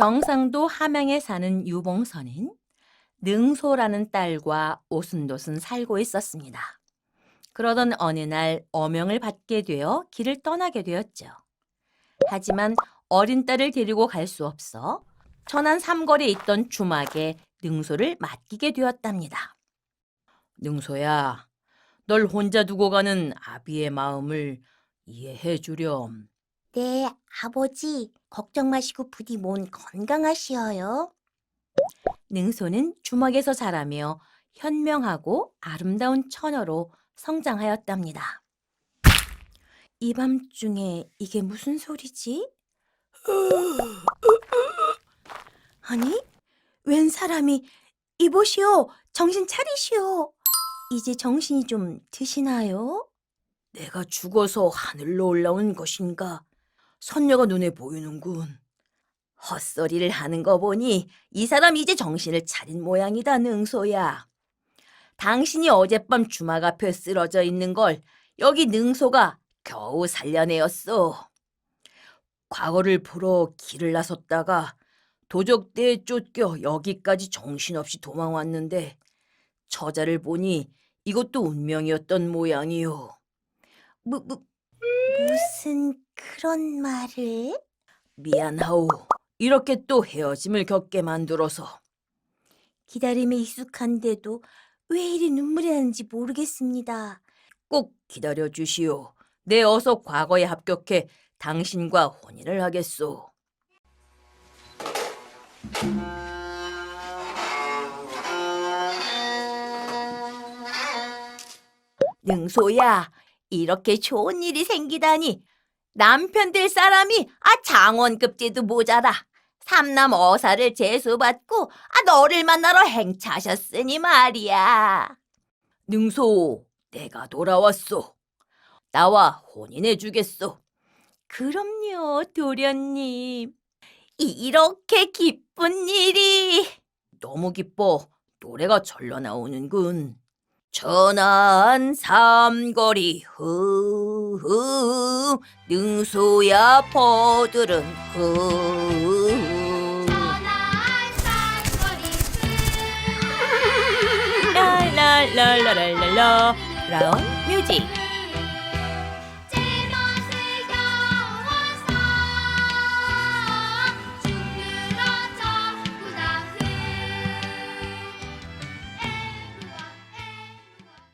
경상도 함양에 사는 유봉선은 능소라는 딸과 오순도순 살고 있었습니다. 그러던 어느 날 어명을 받게 되어 길을 떠나게 되었죠. 하지만 어린 딸을 데리고 갈 수 없어 천안 삼거리에 있던 주막에 능소를 맡기게 되었답니다. 능소야, 널 혼자 두고 가는 아비의 마음을 이해해 주렴. 네, 아버지. 걱정 마시고 부디 몸 건강하시어요. 능소는 주막에서 자라며 현명하고 아름다운 처녀로 성장하였답니다. 이 밤중에 이게 무슨 소리지? 아니, 웬 사람이 이보시오, 정신 차리시오. 이제 정신이 좀 드시나요? 내가 죽어서 하늘로 올라온 것인가? 선녀가 눈에 보이는군. 헛소리를 하는 거 보니 이 사람 이제 정신을 차린 모양이다, 능소야. 당신이 어젯밤 주막 앞에 쓰러져 있는 걸 여기 능소가 겨우 살려내었소. 과거를 풀어 길을 나섰다가 도적대에 쫓겨 여기까지 정신없이 도망왔는데 처자를 보니 이것도 운명이었던 모양이요. 무, 무, 무슨 그런 말을? 미안하오. 이렇게 또 헤어짐을 겪게 만들어서. 기다림에 익숙한데도 왜 이리 눈물이 나는지 모르겠습니다. 꼭 기다려 주시오. 내 어서 과거에 합격해 당신과 혼인을 하겠소. 능소야, 이렇게 좋은 일이 생기다니. 남편 될 사람이 아 장원급제도 모자라. 삼남 어사를 제수받고 아 너를 만나러 행차하셨으니 말이야. 능소, 내가 돌아왔소. 나와 혼인해 주겠소. 그럼요, 도련님. 이렇게 기쁜 일이. 너무 기뻐. 노래가 절로 나오는군. 천안 삼거리 흐흐 능소야 퍼들은 흐. 랄랄랄랄랄라. 라운 뮤직